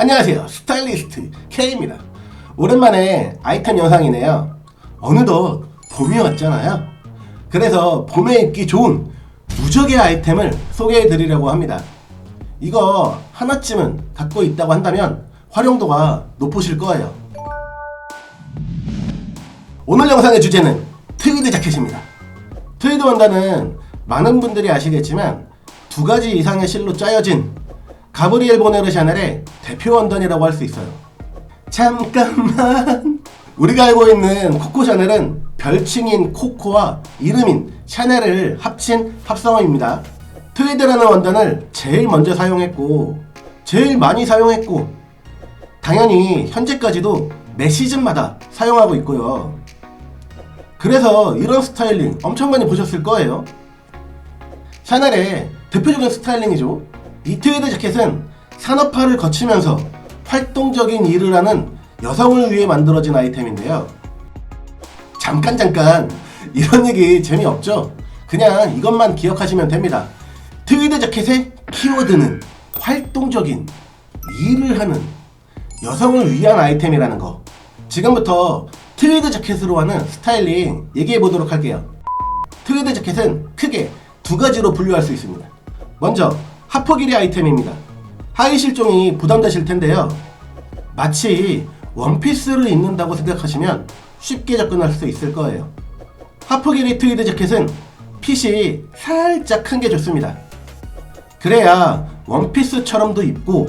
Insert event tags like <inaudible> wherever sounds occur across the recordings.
안녕하세요. 스타일리스트 K입니다. 오랜만에 아이템 영상이네요. 어느덧 봄이 왔잖아요. 그래서 봄에 입기 좋은 무적의 아이템을 소개해 드리려고 합니다. 이거 하나쯤은 갖고 있다고 한다면 활용도가 높으실 거예요. 오늘 영상의 주제는 트위드 자켓입니다. 트위드 원단은 많은 분들이 아시겠지만 두 가지 이상의 실로 짜여진 가브리엘 보네르 샤넬의 대표 원단이라고 할 수 있어요. 잠깐만. <laughs> 우리가 알고 있는 코코 샤넬은 별칭인 코코와 이름인 샤넬을 합친 합성어입니다. 트위드라는 원단을 제일 먼저 사용했고, 제일 많이 사용했고, 당연히 현재까지도 매 시즌마다 사용하고 있고요. 그래서 이런 스타일링 엄청 많이 보셨을 거예요. 샤넬의 대표적인 스타일링이죠. 이 트위드 자켓은 산업화를 거치면서 활동적인 일을 하는 여성을 위해 만들어진 아이템인데요. 잠깐 잠깐 이런 얘기 재미없죠? 그냥 이것만 기억하시면 됩니다. 트위드 자켓의 키워드는 활동적인 일을 하는 여성을 위한 아이템이라는 거. 지금부터 트위드 자켓으로 하는 스타일링 얘기해 보도록 할게요. 트위드 자켓은 크게 두 가지로 분류할 수 있습니다. 먼저 하프 길이 아이템입니다. 하의 실종이 부담되실 텐데요. 마치 원피스를 입는다고 생각하시면 쉽게 접근할 수 있을 거예요. 하프 길이 트위드 자켓은 핏이 살짝 큰 게 좋습니다. 그래야 원피스처럼도 입고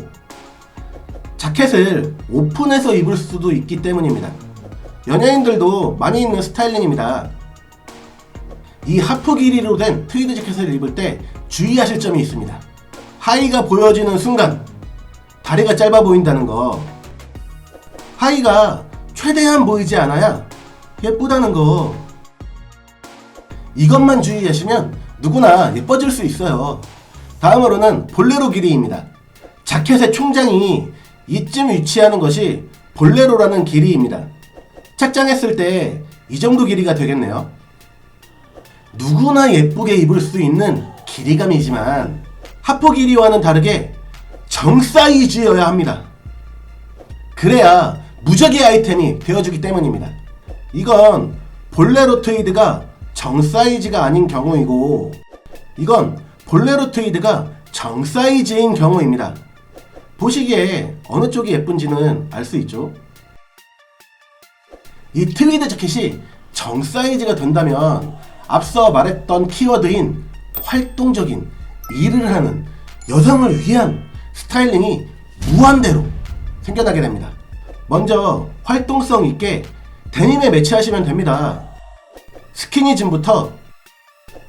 자켓을 오픈해서 입을 수도 있기 때문입니다. 연예인들도 많이 입는 스타일링입니다. 이 하프 길이로 된 트위드 자켓을 입을 때 주의하실 점이 있습니다. 하의가 보여지는 순간 다리가 짧아 보인다는 거. 하의가 최대한 보이지 않아야 예쁘다는 거. 이것만 주의하시면 누구나 예뻐질 수 있어요. 다음으로는 볼레로 길이입니다. 자켓의 총장이 이쯤 위치하는 것이 볼레로라는 길이입니다. 착장했을 때 이 정도 길이가 되겠네요. 누구나 예쁘게 입을 수 있는 길이감이지만 하프 길이와는 다르게 정 사이즈여야 합니다. 그래야 무적의 아이템이 되어주기 때문입니다. 이건 볼레로 트위드가 정 사이즈가 아닌 경우이고 이건 볼레로 트위드가 정 사이즈인 경우입니다. 보시기에 어느 쪽이 예쁜지는 알 수 있죠. 이 트위드 자켓이 정 사이즈가 된다면 앞서 말했던 키워드인 활동적인 일을 하는 여성을 위한 스타일링이 무한대로 생겨나게 됩니다. 먼저 활동성 있게 데님에 매치하시면 됩니다. 스키니진부터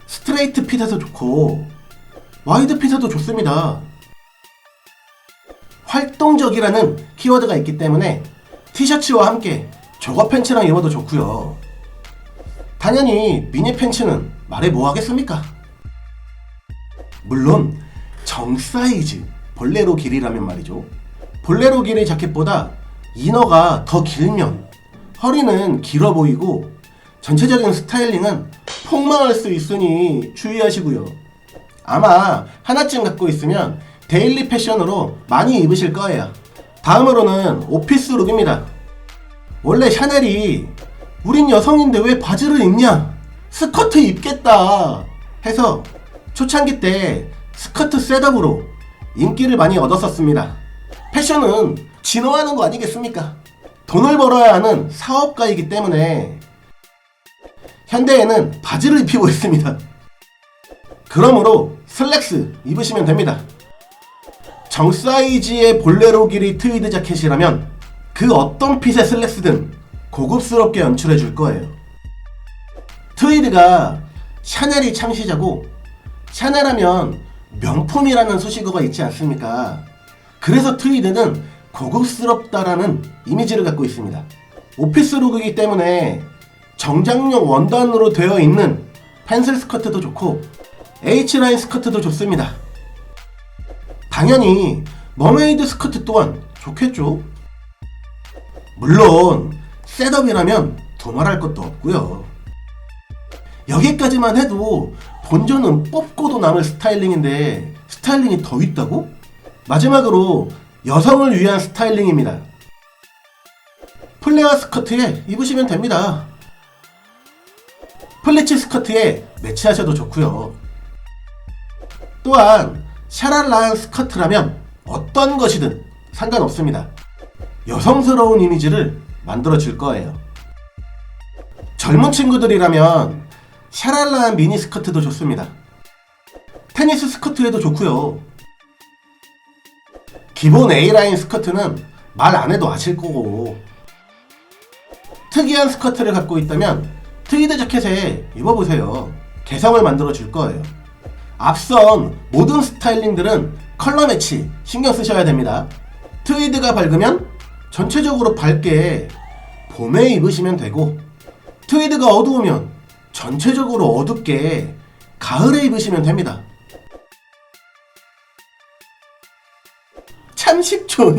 스트레이트 핏에서 좋고 와이드 핏에도 좋습니다. 활동적이라는 키워드가 있기 때문에 티셔츠와 함께 저거 팬츠랑 입어도 좋고요. 당연히 미니 팬츠는 말해 뭐 하겠습니까? 물론 정 사이즈 볼레로 길이라면 말이죠. 볼레로 길이 자켓보다 이너가 더 길면 허리는 길어 보이고 전체적인 스타일링은 폭망할 수 있으니 주의하시고요. 아마 하나쯤 갖고 있으면 데일리 패션으로 많이 입으실 거예요. 다음으로는 오피스 룩입니다. 원래 샤넬이 우린 여성인데 왜 바지를 입냐? 스커트 입겠다 해서 초창기 때 스커트 셋업으로 인기를 많이 얻었었습니다. 패션은 진화하는 거 아니겠습니까? 돈을 벌어야 하는 사업가이기 때문에 현대에는 바지를 입히고 있습니다. 그러므로 슬랙스 입으시면 됩니다. 정 사이즈의 볼레로 길이 트위드 자켓이라면 그 어떤 핏의 슬랙스든 고급스럽게 연출해 줄 거예요. 트위드가 샤넬이 창시자고 샤넬하면 명품이라는 수식어가 있지 않습니까? 그래서 트위드는 고급스럽다라는 이미지를 갖고 있습니다. 오피스 룩이기 때문에 정장용 원단으로 되어 있는 펜슬 스커트도 좋고 H라인 스커트도 좋습니다. 당연히 머메이드 스커트 또한 좋겠죠. 물론 셋업이라면 두말할 것도 없고요. 여기까지만 해도 본전은 뽑고도 남을 스타일링인데 스타일링이 더 있다고? 마지막으로 여성을 위한 스타일링입니다. 플레어 스커트에 입으시면 됩니다. 플리츠 스커트에 매치하셔도 좋고요. 또한 샤랄라한 스커트라면 어떤 것이든 상관없습니다. 여성스러운 이미지를 만들어 줄 거예요. 젊은 친구들이라면 샤랄라한 미니 스커트도 좋습니다. 테니스 스커트에도 좋고요. 기본 A라인 스커트는 말 안 해도 아실 거고 특이한 스커트를 갖고 있다면 트위드 자켓에 입어보세요. 개성을 만들어 줄 거예요. 앞선 모든 스타일링들은 컬러 매치 신경 쓰셔야 됩니다. 트위드가 밝으면 전체적으로 밝게 봄에 입으시면 되고 트위드가 어두우면 전체적으로 어둡게 가을에 입으시면 됩니다. 참 쉽죠?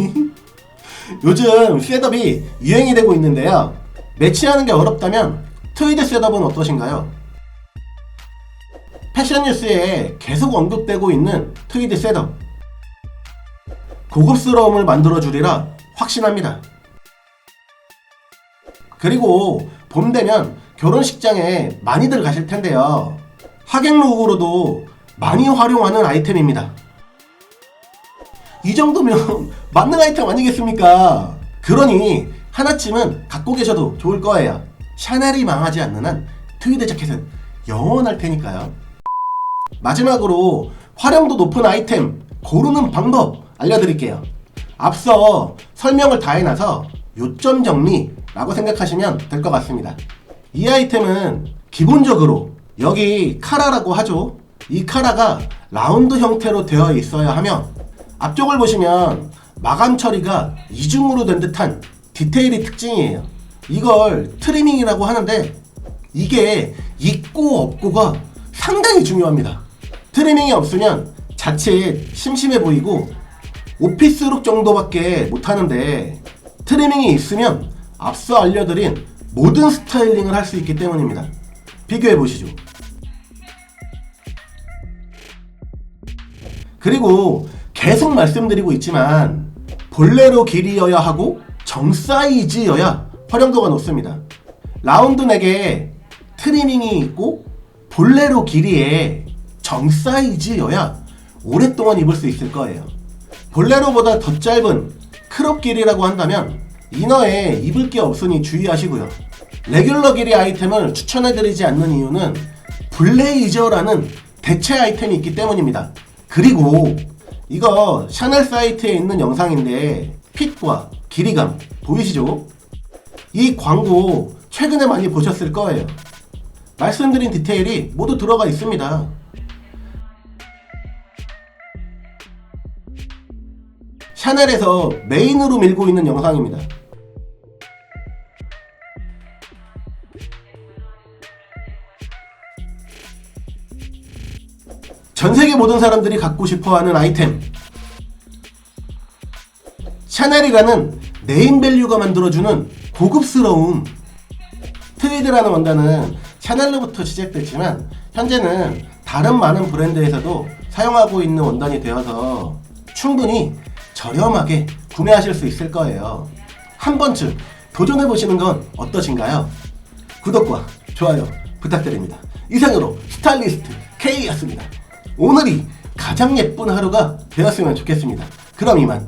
<laughs> 요즘 셋업이 유행이 되고 있는데요. 매치하는 게 어렵다면 트위드 셋업은 어떠신가요? 패션 뉴스에 계속 언급되고 있는 트위드 셋업. 고급스러움을 만들어주리라 확신합니다. 그리고 봄 되면 결혼식장에 많이들 가실 텐데요. 하객룩으로도 많이 활용하는 아이템입니다. 이 정도면 <laughs> 만능 아이템 아니겠습니까? 그러니 하나쯤은 갖고 계셔도 좋을 거예요. 샤넬이 망하지 않는 한 트위드 자켓은 영원할 테니까요. 마지막으로 활용도 높은 아이템 고르는 방법 알려드릴게요. 앞서 설명을 다 해놔서 요점 정리라고 생각하시면 될 것 같습니다. 이 아이템은 기본적으로 여기 카라라고 하죠. 이 카라가 라운드 형태로 되어 있어야 하며 앞쪽을 보시면 마감 처리가 이중으로 된 듯한 디테일이 특징이에요. 이걸 트리밍이라고 하는데 이게 있고 없고가 상당히 중요합니다. 트리밍이 없으면 자칫 심심해 보이고 오피스룩 정도밖에 못하는데 트리밍이 있으면 앞서 알려드린 모든 스타일링을 할 수 있기 때문입니다. 비교해 보시죠. 그리고 계속 말씀드리고 있지만 볼레로 길이여야 하고 정 사이즈여야 활용도가 높습니다. 라운드 넥에 트리밍이 있고 볼레로 길이에 정 사이즈여야 오랫동안 입을 수 있을 거예요. 볼레로보다 더 짧은 크롭 길이라고 한다면 이너에 입을 게 없으니 주의하시고요. 레귤러 길이 아이템을 추천해드리지 않는 이유는 블레이저라는 대체 아이템이 있기 때문입니다. 그리고 이거 샤넬 사이트에 있는 영상인데 핏과 길이감 보이시죠? 이 광고 최근에 많이 보셨을 거예요. 말씀드린 디테일이 모두 들어가 있습니다. 샤넬에서 메인으로 밀고 있는 영상입니다. 전 세계 모든 사람들이 갖고 싶어 하는 아이템. 샤넬이라는 네임밸류가 만들어주는 고급스러움. 트위드라는 원단은 샤넬로부터 시작됐지만 현재는 다른 많은 브랜드에서도 사용하고 있는 원단이 되어서 충분히 저렴하게 구매하실 수 있을 거예요. 한 번쯤 도전해 보시는 건 어떠신가요? 구독과 좋아요 부탁드립니다. 이상으로 스타일리스트 K였습니다. 오늘이 가장 예쁜 하루가 되었으면 좋겠습니다. 그럼 이만